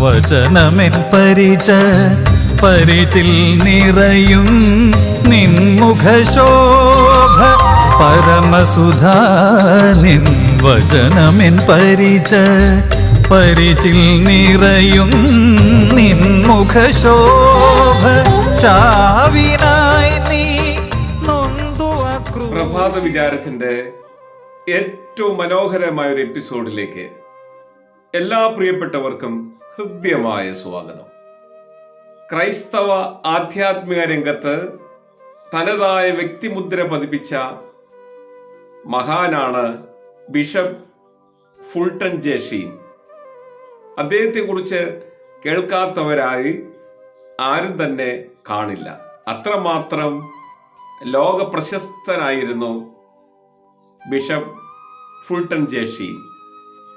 വചനമെൻ പരിച പരിചിൽ നിറയും നിൻമുഖശോഭ. പരമസുധാ നിൻ വചനമെൻ പരിച പരിചിൽ നിറയും നിൻമുഖശോഭ. ചാവിനായി നീ പ്രഭാത വിചാരത്തിന്റെ ഏറ്റവും മനോഹരമായ ഒരു എപ്പിസോഡിലേക്ക് എല്ലാ പ്രിയപ്പെട്ടവർക്കും ഹൃദ്യമായ സ്വാഗതം. ക്രൈസ്തവ ആധ്യാത്മിക രംഗത്ത് തനതായ വ്യക്തിമുദ്ര പതിപ്പിച്ച മഹാനാണ് ബിഷപ്പ് ഫുൾട്ടൺ ജേഷീൻ അദ്ദേഹത്തെക്കുറിച്ച് കേൾക്കാത്തവരായി ആരും തന്നെ കാണില്ല. അത്രമാത്രം ലോക പ്രശസ്തനായിരുന്നു ബിഷപ്പ് ഫുൾട്ടൺ ജേഷീൻ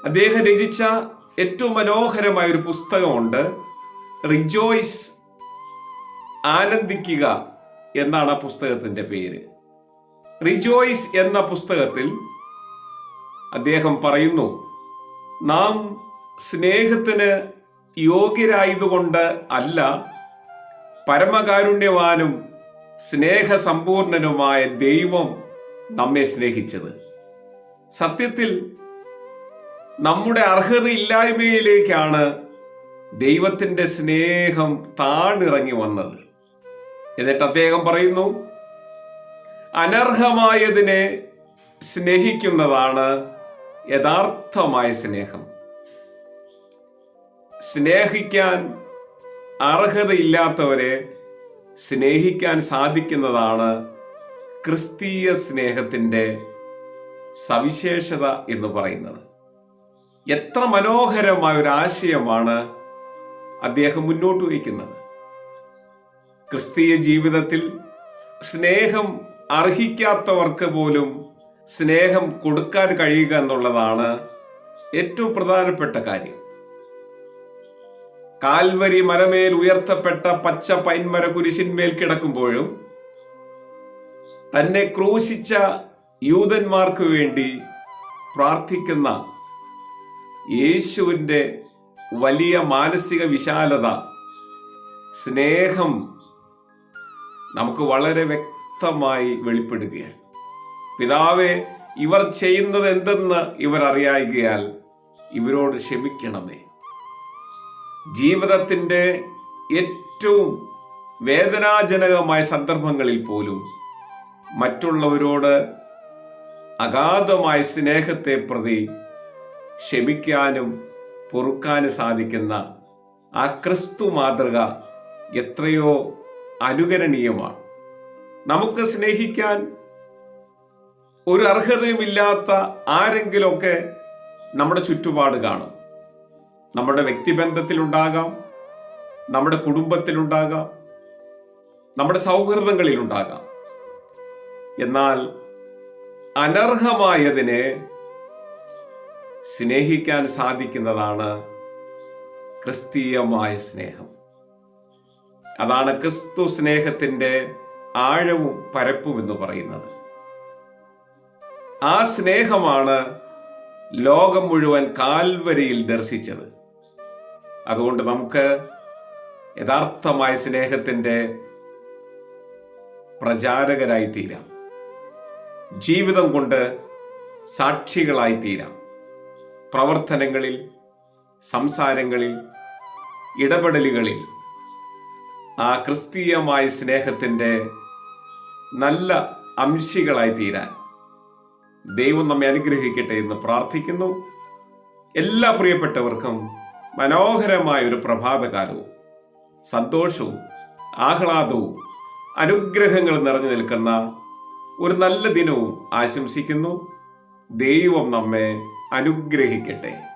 അദ്ദേഹം രചിച്ച ഏറ്റവും മനോഹരമായ ഒരു പുസ്തകമുണ്ട്. റിജോയ്സ് ആനന്ദിക്കുക എന്നാണ് ആ പുസ്തകത്തിന്റെ പേര്. റിജോയ്സ് എന്ന പുസ്തകത്തിൽ അദ്ദേഹം പറയുന്നു നാം സ്നേഹത്തിന് യോഗ്യരായതുകൊണ്ട് അല്ല പരമകാരുണ്യവാനും സ്നേഹസമ്പൂർണനുമായ ദൈവം നമ്മെ സ്നേഹിച്ചത്. സത്യത്തിൽ നമ്മുടെ അർഹത അർഹതയില്ലായ്മയിലേക്കാണ് ദൈവത്തിന്റെ സ്നേഹം താണിറങ്ങി വന്നത്. എന്നിട്ട് അദ്ദേഹം പറയുന്നു അനർഹമായതിനെ സ്നേഹിക്കുന്നതാണ് യഥാർത്ഥമായ സ്നേഹം. സ്നേഹിക്കാൻ അർഹതയില്ലാത്തവരെ സ്നേഹിക്കാൻ സാധിക്കുന്നതാണ് ക്രിസ്തീയ സ്നേഹത്തിന്റെ സവിശേഷത എന്ന് പറയുന്നത്. എത്ര മനോഹരമായ ഒരു ആശയമാണ് അദ്ദേഹം മുന്നോട്ട് വയ്ക്കുന്നത്. ക്രിസ്തീയ ജീവിതത്തിൽ സ്നേഹം അർഹിക്കാത്തവർക്ക് പോലും സ്നേഹം കൊടുക്കാൻ കഴിയുക എന്നുള്ളതാണ് ഏറ്റവും പ്രധാനപ്പെട്ട കാര്യം. കാൽവരി മരമേൽ ഉയർത്തപ്പെട്ട പച്ച പൈൻമര കുരിശിന്മേൽ കിടക്കുമ്പോഴും തന്നെ ക്രൂശിച്ച യൂതന്മാർക്ക് വേണ്ടി പ്രാർത്ഥിക്കുന്ന യേശുവിന്റെ വലിയ മാനസിക വിശാലത സ്നേഹം നമുക്ക് വളരെ വ്യക്തമായി വെളിപ്പെടുകയാണ്. പിതാവെ ഇവർ ചെയ്യുന്നത് എന്തെന്ന് ഇവർ അറിയായികയാൽ ഇവരോട് ക്ഷമിക്കണമേ. ജീവിതത്തിന്റെ ഏറ്റവും വേദനാജനകമായ സന്ദർഭങ്ങളിൽ പോലും മറ്റുള്ളവരോട് അഗാധമായ സ്നേഹത്തെ പ്രതി ക്ഷമിക്കാനും പൊറുക്കാനും സാധിക്കുന്ന ആ ക്രിസ്തു മാതൃക എത്രയോ അനുകരണീയമാണ്. നമുക്ക് സ്നേഹിക്കാൻ ഒരു അർഹതയുമില്ലാത്ത ആരെങ്കിലുമൊക്കെ നമ്മുടെ ചുറ്റുപാട് കാണും. നമ്മുടെ വ്യക്തിബന്ധത്തിലുണ്ടാകാം നമ്മുടെ കുടുംബത്തിലുണ്ടാകാം നമ്മുടെ സൗഹൃദങ്ങളിലുണ്ടാകാം. എന്നാൽ അനർഹമായതിനെ സ്നേഹിക്കാൻ സാധിക്കുന്നതാണ് ക്രിസ്തീയമായ സ്നേഹം. അതാണ് ക്രിസ്തു സ്നേഹത്തിന്റെ ആഴവും പരപ്പും എന്ന് പറയുന്നത്. ആ സ്നേഹമാണ് ലോകം മുഴുവൻ കാൽവരിയിൽ ദർശിച്ചത്. അതുകൊണ്ട് നമുക്ക് യഥാർത്ഥമായ സ്നേഹത്തിന്റെ പ്രചാരകരായി തീരാം. ജീവിതം കൊണ്ട് സാക്ഷികളായി തീരാം. പ്രവർത്തനങ്ങളിൽ സംസാരങ്ങളിൽ ഇടപെടലുകളിൽ ആ ക്രിസ്തീയമായ സ്നേഹത്തിന്റെ നല്ല അംശികളായി തീരാൻ ദൈവം നമ്മെ അനുഗ്രഹിക്കട്ടെ എന്ന് പ്രാർത്ഥിക്കുന്നു. എല്ലാ പ്രിയപ്പെട്ടവർക്കും മനോഹരമായ ഒരു പ്രഭാതകാലവും സന്തോഷവും ആഹ്ലാദവും അനുഗ്രഹങ്ങൾ നിറഞ്ഞു നിൽക്കുന്ന ഒരു നല്ല ദിനവും ആശംസിക്കുന്നു. ദൈവം നമ്മെ അനുഗ്രഹിക്കട്ടെ.